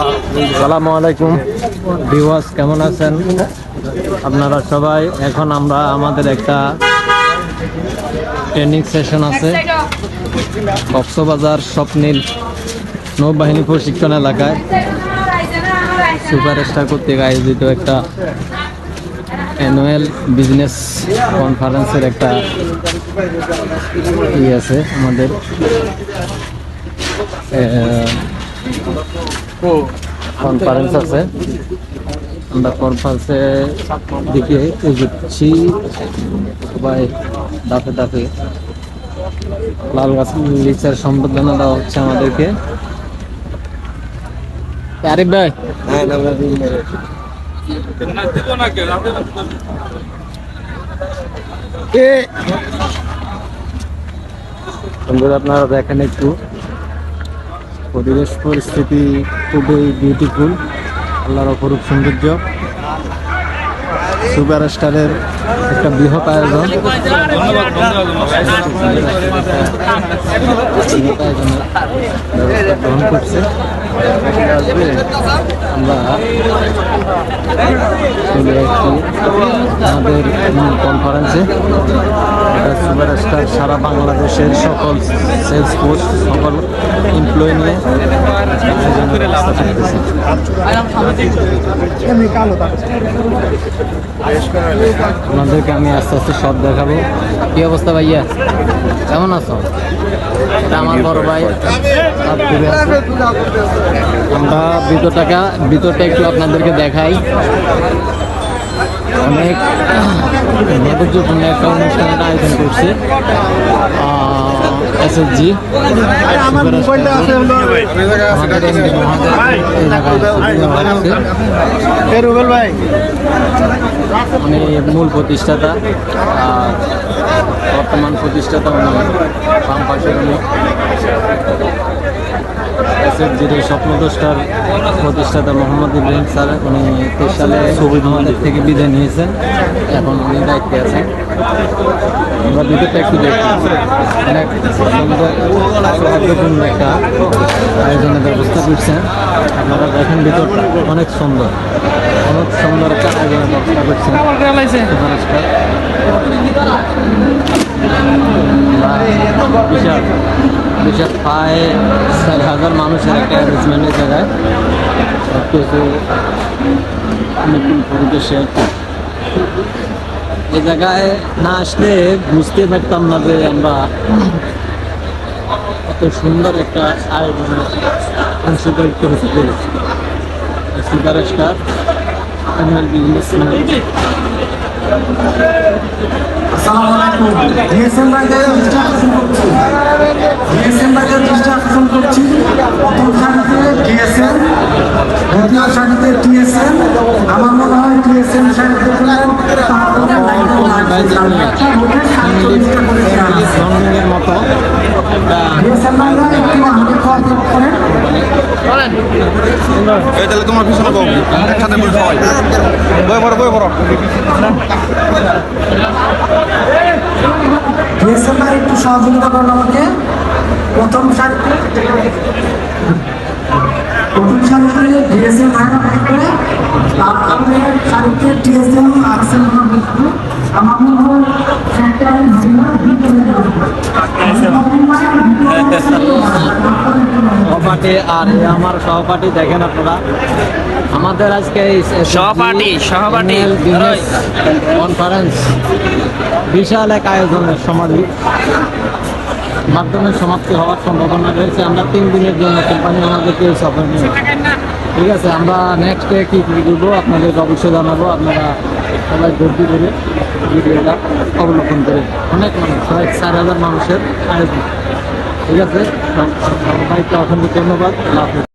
সালামু আলাইকুম ভিউয়ার্স, কেমন আছেন? আপনারা সবাই, এখন আমরা আমাদের একটা ট্রেনিং সেশন আছে। কক্সবাজার স্বপ্নীল নৌবাহিনী প্রশিক্ষণ এলাকায়। সুপার স্টার কর্তৃক আয়োজিত একটা অ্যানুয়াল বিজনেস কনফারেন্সের একটা ই আছে আমাদের। কনফারেন্স আছে। আমরা কনফারেন্সে দিকে এগোচ্ছি সবাই দাপে দাপে লাল গাছ লিচার সম্বর্ধনা দেওয়া হচ্ছে আমাদেরকে। আরিফ ভাই। বন্ধুরা আপনারা দেখেন একটু। পরিবেশ পরিস্থিতি খুবই বিউটিফুল আল্লাহর অপরূপ সৌন্দর্য। সুপার স্টারের একটা বৃহৎ আয়োজন। গ্রহণ করছে। আমরা চলে আমাদের কনফারেন্সে এটা সুপার স্টার সারা বাংলাদেশের সকল সেলস ফোর্স সকল এমপ্লয়ি নিয়ে আপনাদেরকে আমি আস্তে আস্তে সব দেখাবো। কি অবস্থা ভাইয়া? কেমন আছো? আমার বড় ভাই। আমরা ভিতরটাকা ভিতরটা একটু আপনাদেরকে দেখাই। অনেক নৈবেদ্যপূর্ণ একটা অনুষ্ঠানের আয়োজন করছে এসএসজি উনি মূল প্রতিষ্ঠাতা বর্তমান প্রতিষ্ঠাতা উনি বাম পাশের এসএফজির এই স্বপ্নদ্রষ্টার প্রতিষ্ঠাতা মোহাম্মদ ইব্রাহিম স্যার, উনি তেইশ সালে আমাদের থেকে বিদায় নিয়েছেন, এখন উনি দায়িত্বে আছেন। আমরা ভিতরটা একটু দেখি। অনেক একটা আয়োজনের ব্যবস্থা করছেন। আপনারা দেখেন ভিতরটা, অনেক সুন্দর। অনেক সুন্দর একটা আয়োজনের ব্যবস্থা করছেন। সুপারস্টার। আমরা বিশাল বিশাল প্রায় চার হাজার মানুষের একটা অ্যারেঞ্জমেন্টের জায়গায় সব কিছু অনুকূল পরিবেশে এই জায়গায় না আসলে বুঝতে পারতাম না যে আমরা এত সুন্দর একটা আয়োজনে অংশগ্রহণ করতে পেরেছি সুপার স্টার অ্যানুয়াল বিজনেস আসসালামু আলাইকুম ডিএসএম বাইকে দৃষ্টি আকর্ষণ করছি। ডিএসএম বাইকে দৃষ্টি আকর্ষণ করছি প্রথম সারিতে ডিএসএম দ্বিতীয় সারিতে টিএসএম আমার মনে হয় টিএসএম সারিতে মতো এই তাহলে তোমার পিছনে বউ। একসাথে বই পড়ো বই পড়ো। বাইরে একটু সহযোগিতা করেন আমাকে। প্রথম সারিতে। প্রথম সারিতে ডিএসএম ভাইরা ব্যাক করে, তারপরে সারিতে ডিএসএম বসবো আমার মনে হয় সেন্টার ভাইরা ভিতরে সহপাঠী আর আমার সহপাঠী দেখেন আপনারা। আমাদের আজকে সহপাঠী, সহপাঠী। কনফারেন্স বিশাল এক আয়োজনের সমাধি। মাধ্যমে সমাপ্তি হওয়ার সম্ভাবনা রয়েছে। আমরা তিন দিনের জন্য কোম্পানি আমাদেরকে সফর নিয়ে ঠিক আছে আমরা নেক্সট ডে কী কী করব আপনাদেরকে অবশ্যই জানাব। আপনারা সবাই ভর্তি করে ভিডিওটা অবলোকন করে। অনেক মানুষ প্রায় চার হাজার মানুষের আয়োজন। ঠিক আছে সবাইকে অসংখ্য ধন্যবাদ।